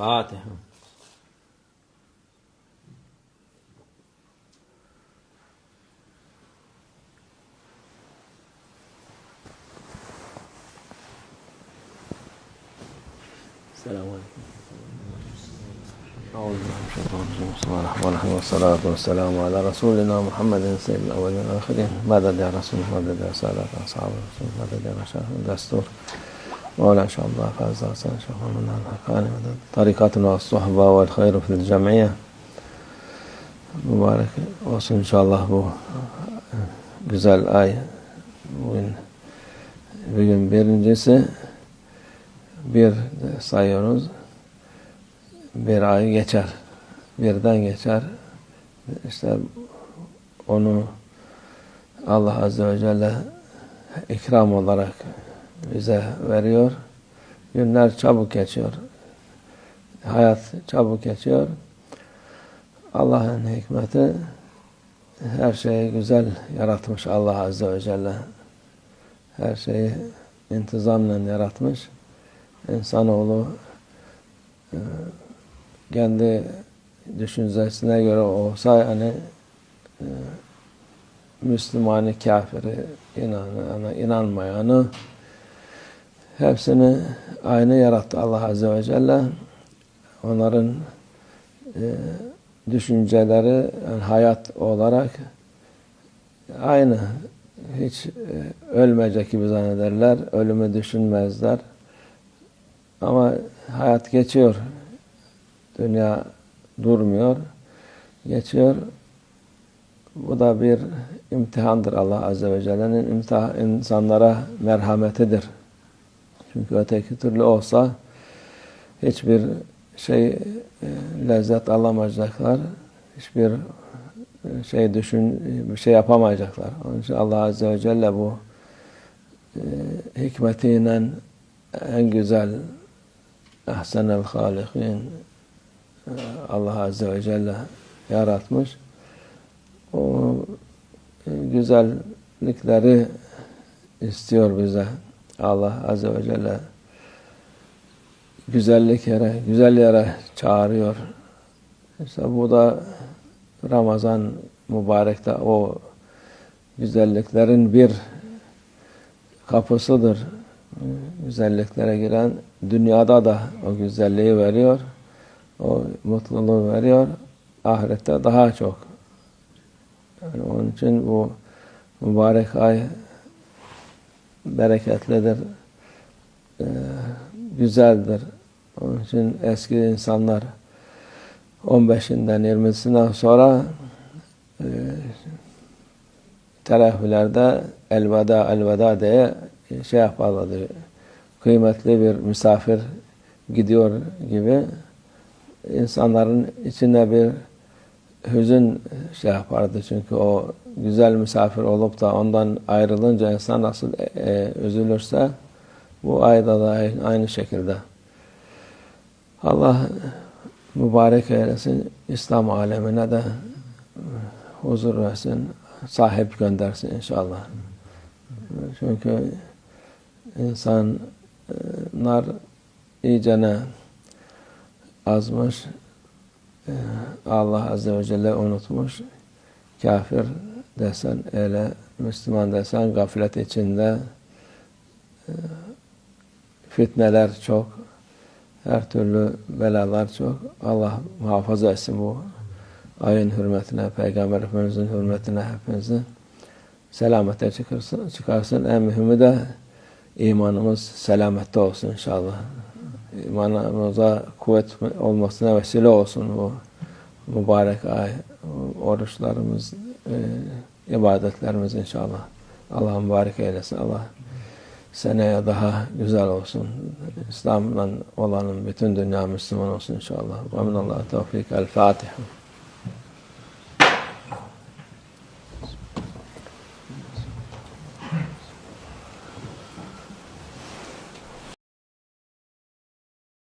Fatiha. Selamun Aleyküm. أعوذ بالله من الشيطان الرجيم. بسم الله الرحمن الرحيم. والصلاة والسلام على رسولنا محمد سيد الأولين والآخرين. مدد يا رسول مدد يا سادة أصحاب الرسول مدد يا مشايخ الدستور مولانا إن شاء الله فاز حسن شيخ من الحقاني مدد طريقتنا والصحبة والخير في الجمعية mübarek olsun inşallah bu güzel ay. Bugün, bugün birincisi bir sayıyoruz. Bir ay geçer. Birden geçer. İşte onu Allah Azze ve Celle ikram olarak bize veriyor. Günler çabuk geçiyor. Hayat çabuk geçiyor. Allah'ın hikmeti her şeyi güzel yaratmış Allah Azze ve Celle. Her şeyi intizamla yaratmış. İnsanoğlu e, kendi düşüncesine göre olsa yani e, Müslümanı, kafiri, inananı, inanmayanı hepsini aynı yarattı Allah Azze ve Celle. Onların e, düşünceleri yani hayat olarak aynı. Hiç e, ölmeyecek gibi zannederler. Ölümü düşünmezler. Ama hayat geçiyor. Dünya durmuyor. Geçiyor. Bu da bir imtihandır Allah Azze ve Celle'nin insanlara merhametidir. Çünkü öteki türlü olsa hiçbir şey e, lezzet alamayacaklar. Hiçbir e, şey düşün, bir şey yapamayacaklar. Onun için Allah Azze ve Celle bu e, hikmetiyle en güzel ehsenel halikin Allah Azze ve Celle yaratmış. O güzellikleri istiyor bize. Allah Azze ve Celle güzellik yere, güzel yere çağırıyor. İşte bu da Ramazan mübarekte o güzelliklerin bir kapısıdır. Güzelliklere giren dünyada da o güzelliği veriyor. O mutluluğu veriyor. Ahirette daha çok. Yani onun için bu mübarek ay bereketlidir. Ee, güzeldir. Onun için eski insanlar 15'inden 20'sinden sonra e, terahülerde elveda elveda diye şey yaparlardı. Kıymetli bir misafir gidiyor gibi insanların içinde bir hüzün şey yapardı. Çünkü o güzel misafir olup da ondan ayrılınca insan nasıl e, üzülürse bu ayda da aynı şekilde. Allah mübarek eylesin. İslam alemine de huzur versin. Sahip göndersin inşallah. Çünkü insanlar iyicene azmış. Allah Azze ve Celle unutmuş. Kafir desen öyle, Müslüman desen gaflet içinde fitneler çok, her türlü belalar çok. Allah muhafaza etsin bu ayın hürmetine, Peygamber Efendimiz'in hürmetine hepimizi selamete çıkarsın, çıkarsın. En mühimi de imanımız selamette olsun inşallah. İmanımıza kuvvet olmasına vesile olsun bu mübarek ay, oruçlarımız, e, ibadetlerimiz inşallah. Allah mübarek eylesin. Allah seneye daha güzel olsun. İslam'la olanın bütün dünya Müslüman olsun inşallah. Ve minallah tevfik. El Fatiha.